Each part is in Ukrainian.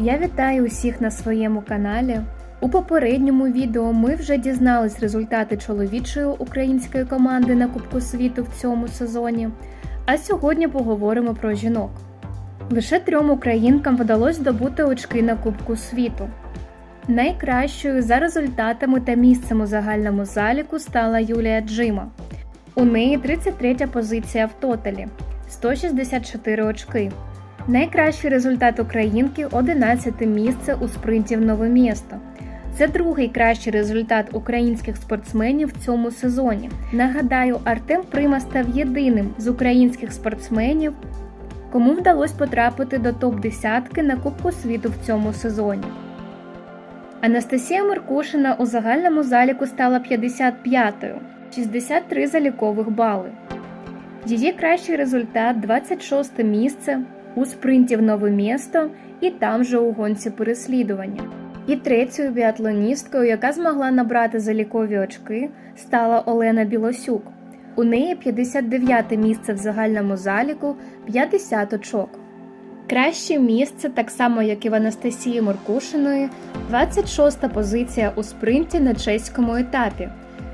Я вітаю усіх на своєму каналі. У попередньому відео ми вже дізнались результати чоловічої української команди на Кубку світу в цьому сезоні. А сьогодні поговоримо про жінок. Лише трьом українкам вдалося здобути очки на Кубку світу. Найкращою за результатами та місцем у загальному заліку стала Юлія Джима. У неї 33 позиція в тоталі 164 очки. Найкращий результат українки 11 місце у спринті в нове місто. Це другий кращий результат українських спортсменів в цьому сезоні. Нагадаю, Артем Прима став єдиним з українських спортсменів, кому вдалося потрапити до топ-10 на Кубку світу в цьому сезоні. Анастасія Меркушина у загальному заліку стала 55-ю, 63 залікових бали. Її кращий результат 26 місце у спринті в нове місто і там же у гонці переслідування. І третьою біатлоністкою, яка змогла набрати залікові очки, стала Олена Білосюк. У неї 59 те місце в загальному заліку, 50 очок. Краще місце, так само як і в Анастасії Муркушиної, 26 позиція у спринті на чеському етапі,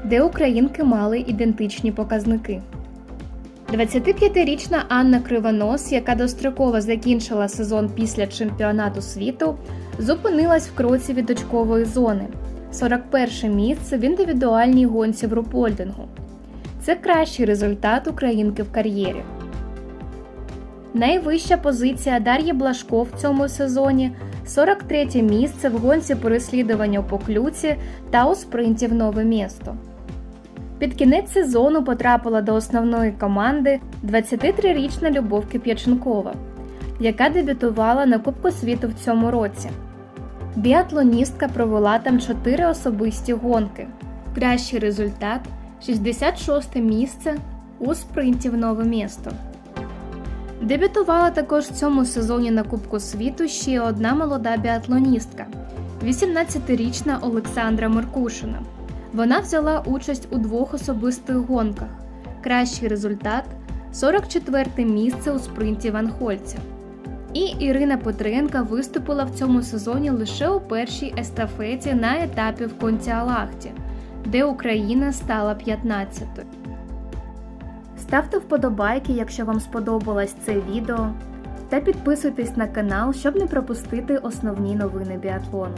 де українки мали ідентичні показники. 25-річна Анна Кривонос, яка достроково закінчила сезон після чемпіонату світу, зупинилась в кроці від очкової зони 41 місце в індивідуальній гонці в рупольдингу. Це кращий результат українки в кар'єрі. Найвища позиція Дар'ї Блашко в цьому сезоні 43 місце в гонці переслідування у поклюці та у спринті в нове місто. Під кінець сезону потрапила до основної команди 23-річна Любов Кип'яченкова, яка дебютувала на Кубку світу в цьому році. Біатлоністка провела там 4 особисті гонки. Кращий результат 66 місце у спринті в нове місто. Дебютувала також в цьому сезоні на Кубку світу ще одна молода біатлоністка 18-річна Олександра Меркушина. Вона взяла участь у двох особистих гонках. Кращий результат 44 місце у спринті в Анхольці. І Ірина Петренка виступила в цьому сезоні лише у першій естафеті на етапі в Контіалахті, де Україна стала 15-ю. Ставте вподобайки, якщо вам сподобалось це відео, та підписуйтесь на канал, щоб не пропустити основні новини біатлону.